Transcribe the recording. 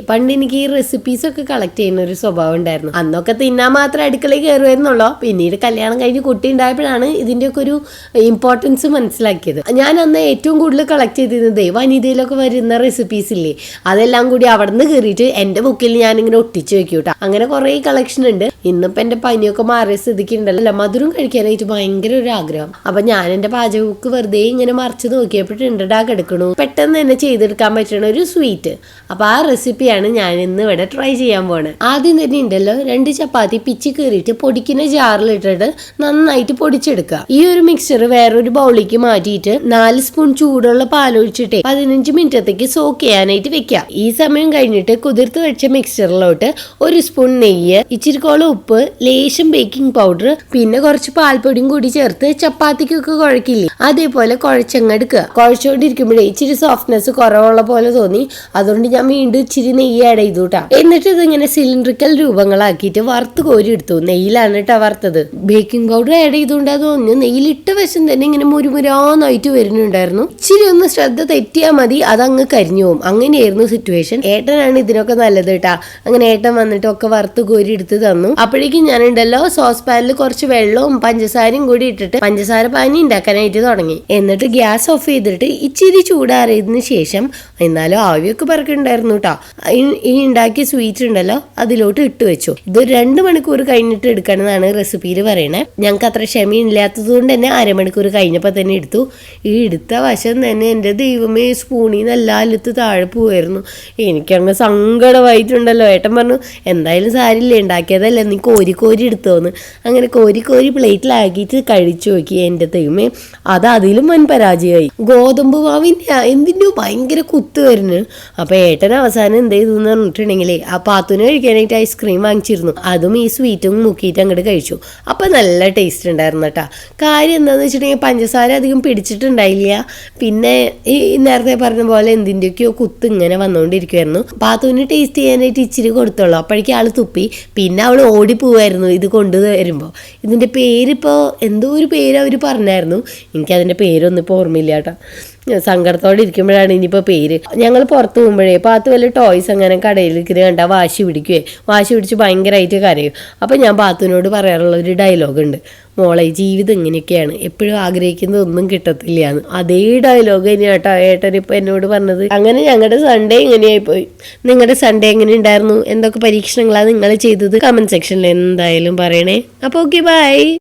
പണ്ട് എനിക്ക് ഈ റെസിപ്പീസ് ഒക്കെ കളക്ട് ചെയ്യുന്ന ഒരു സ്വഭാവം ഉണ്ടായിരുന്നു. അന്നൊക്കെ തിന്നാൻ മാത്രം അടുക്കളയിൽ കയറുമായിരുന്നുള്ളൂ പിന്നീട് കല്യാണം കഴിഞ്ഞ് കുട്ടി ഉണ്ടായപ്പോഴാണ് ഇതിന്റെയൊക്കെ ഒരു ഇമ്പോർട്ടൻസ് മനസ്സിലാക്കിയത്. ഞാൻ അന്ന് ഏറ്റവും കൂടുതൽ കളക്ട് ചെയ്തിരുന്നത് വനിതയിലൊക്കെ വരുന്ന റെസിപ്പീസ് ഇല്ലേ? അതെല്ലാം കൂടി അവിടെ നിന്ന് കയറിയിട്ട് എന്റെ ബുക്കിൽ ഞാനിങ്ങനെ ഒട്ടിച്ച് വെക്കും കേട്ടോ. അങ്ങനെ കുറേ കളക്ഷൻ ഉണ്ട്. ഇന്നിപ്പോൾ എന്റെ പനിയൊക്കെ മാറിയ സ്ഥിതിക്ക് ഉണ്ടല്ലോ. മധുരം കഴിക്കാനായിട്ട് ഭയങ്കര ഒരു ആഗ്രഹം. അപ്പം ഞാൻ എന്റെ പാചക ബുക്ക് വെറുതെ ഇങ്ങനെ മറിച്ച് നോക്കിയപ്പോഴുണ്ടടാ കിടക്കണു? പെട്ടെന്ന് തന്നെ ചെയ്തെടുക്കാൻ പറ്റുന്ന ഒരു സ്വീറ്റ് അപ്പോൾ ആ റെസിപ്പിയാണ് ഞാൻ ഇന്ന് ഇവിടെ ട്രൈ ചെയ്യാൻ പോണത് ആദ്യം തന്നെ ഉണ്ടല്ലോ രണ്ട് ചപ്പാത്തി പിച്ചി കീറിയിട്ട് പൊടിക്കുന്ന ജാറിലിട്ടിട്ട് നന്നായിട്ട് പൊടിച്ചെടുക്കുക. ഈ ഒരു മിക്സർ വേറൊരു ബൗളിക്ക് മാറ്റിയിട്ട് നാല് സ്പൂൺ ചൂടുള്ള പാലൊഴിച്ചിട്ട് പതിനഞ്ച് മിനിറ്റത്തേക്ക് സോക്ക് ചെയ്യാനായിട്ട് വെക്കുക. ഈ സമയം കഴിഞ്ഞിട്ട് കുതിർത്ത് വെച്ച മിക്സ്ചറിലോട്ട് ഒരു സ്പൂൺ നെയ്യ് ഇച്ചിരിക്കോളം ഉപ്പ് ലേശം ബേക്കിംഗ് പൗഡർ പിന്നെ കുറച്ച് പാൽപ്പൊടിയും കൂടി ചേർത്ത് ചപ്പാത്തിക്കൊക്കെ കുഴക്കില്ലേ അതേപോലെ കുഴച്ചങ്ങെടുക്കുക കുഴച്ചുകൊണ്ടിരിക്കുമ്പോഴേ ഇച്ചിരി സോഫ്റ്റ്നെസ് കുറവുള്ള പോലെ തോന്നി. അതുകൊണ്ട് ഞാൻ വീണ്ടും ഇച്ചിരി നെയ്യ് ആഡ് ചെയ്തു കേട്ടോ എന്നിട്ട് ഇതിങ്ങനെ സിലിണ്ടറിക്കൽ രൂപങ്ങളാക്കിയിട്ട് വറുത്ത് കോരി എടുത്തു. നെയ്യിലാണ് കേട്ടോ വറുത്തത്. ബേക്കിംഗ് പൗഡർ ആഡ് ചെയ്തുകൊണ്ട് തോന്നുന്നു നെയ്യിലിട്ട വശം തന്നെ ഇങ്ങനെ മുരുമുരാന്നായിട്ട് വരുന്നുണ്ടായിരുന്നു. ഇച്ചിരി ഒന്ന് ശ്രദ്ധ തെറ്റിയാൽ മതി അതങ്ങ് കരിഞ്ഞു പോകും അങ്ങനെയായിരുന്നു സിറ്റുവേഷൻ ഏട്ടനാണ് ഇതിനൊക്കെ നല്ലത് കേട്ടാ അങ്ങനെ ഏട്ടൻ വന്നിട്ട് ഒക്കെ വറുത്ത് കോരി എടുത്ത് തന്നു. അപ്പോഴേക്കും ഞാനുണ്ടല്ലോ സോസ് പാനിൽ കുറച്ച് വെള്ളവും പഞ്ചസാരയും കൂടി ഇട്ടിട്ട് പഞ്ചസാര പാനി ഉണ്ടാക്കാനായിട്ട് തുടങ്ങി. എന്നിട്ട് ഗ്യാസ് ഓഫ് ചെയ്തിട്ട് ഇച്ചിരി ചൂടാറിയതിന് ശേഷം എന്നാലും ആവിയൊക്കെ പറക്കുന്നുണ്ടായിരുന്നു കേട്ടോ ഈ ഉണ്ടാക്കിയ സ്വീറ്റ് ഉണ്ടല്ലോ അതിലോട്ട് ഇട്ട് വെച്ചു. ഇത് രണ്ട് മണിക്കൂർ കഴിഞ്ഞിട്ട് എടുക്കണമെന്നാണ് റെസിപ്പിയിൽ പറയണേ. ഞങ്ങൾക്ക് അത്ര ക്ഷമയില്ലാത്തത് കൊണ്ട് തന്നെ അരമണിക്കൂർ കഴിഞ്ഞപ്പോൾ തന്നെ എടുത്തു. ഈ എടുത്ത വശം തന്നെ എന്റെ ദൈവമേ സ്പൂണിൽ നിന്ന് എല്ലാ അലുത്ത് താഴെ പോവായിരുന്നു. എനിക്കങ്ങ് സങ്കടമായിട്ടുണ്ടല്ലോ. ഏട്ടൻ പറഞ്ഞു എന്തായാലും സാരില്ല ഉണ്ടാക്കിയതല്ലേ നീ കോരി കോരി എടുത്തോന്ന്. അങ്ങനെ കോരി കോരി പ്ലേറ്റിലാക്കിയിട്ട് കഴിച്ചു നോക്കി എന്റെ ദൈവമേ. അത് അതിലും വൻ പരാജയമായി ഗോതമ്പ് മാവിന്റെ എന്തിന്റെയോ ഭയങ്കര കുത്ത് വരുന്നു. അപ്പോൾ ഏട്ടൻ അവസാനം എന്ത് ചെയ്തു എന്ന് പറഞ്ഞിട്ടുണ്ടെങ്കിൽ ആ പാത്തുന് കഴിക്കാനായിട്ട് ഐസ്ക്രീം വാങ്ങിച്ചിരുന്നു. അതും ഈ സ്വീറ്റും മുക്കിയിട്ട് അങ്ങോട്ട് കഴിച്ചു. അപ്പം നല്ല ടേസ്റ്റ് ഉണ്ടായിരുന്നു കേട്ടോ കാര്യം എന്താണെന്ന് വെച്ചിട്ടുണ്ടെങ്കിൽ പഞ്ചസാര അധികം പിടിച്ചിട്ടുണ്ടായില്ല. പിന്നെ ഈ നേരത്തെ പറഞ്ഞ പോലെ എന്തിന്റെയൊക്കെയോ കുത്ത് ഇങ്ങനെ വന്നുകൊണ്ടിരിക്കുമായിരുന്നു പാത്തുവിന് ടേസ്റ്റ് ചെയ്യാനായിട്ട് ഇച്ചിരി കൊടുത്തോളൂ അപ്പോഴേക്കും ആൾ തുപ്പി. പിന്നെ അവൾ ഓടിപ്പോവായിരുന്നു ഇത് കൊണ്ടുവരുമ്പോൾ ഇതിന്റെ പേരിപ്പോൾ എന്തോ ഒരു പേര് അവർ പറഞ്ഞായിരുന്നു. എനിക്കതിന്റെ പേരൊന്നും ഇപ്പോൾ ഓർമ്മയില്ല കേട്ടോ സങ്കടത്തോടെ ഇരിക്കുമ്പോഴാണ് ഇനിയിപ്പോൾ പേര്. ഞങ്ങൾ പുറത്ത് പോകുമ്പോഴേ അപ്പോൾ അത് വല്ല ടോയ്സ് അങ്ങനെ കടയിൽ ഇരിക്കുന്നത് കണ്ടാൽ വാശി പിടിക്കുവേ. വാശി പിടിച്ച് ഭയങ്കരമായിട്ട് കരയും. അപ്പോൾ ഞാൻ പാത്തുവിനോട് പറയാറുള്ള ഒരു ഡയലോഗ് ഉണ്ട്. മോളെ ജീവിതം ഇങ്ങനെയൊക്കെയാണ്. എപ്പോഴും ആഗ്രഹിക്കുന്നത് ഒന്നും കിട്ടത്തില്ല എന്ന് അതേ ഡയലോഗ് തന്നെയാണ് കേട്ടോ ഏട്ടൻ ഇപ്പം എന്നോട് പറഞ്ഞത്. അങ്ങനെ ഞങ്ങളുടെ സൺഡേ ഇങ്ങനെയായി പോയി നിങ്ങളുടെ സൺഡേ എങ്ങനെ ഉണ്ടായിരുന്നു? എന്തൊക്കെ പരീക്ഷണങ്ങളാണ് നിങ്ങൾ ചെയ്തത്? കമന്റ് സെക്ഷനിൽ എന്തായാലും പറയണേ. അപ്പോൾ ഓക്കെ ബൈ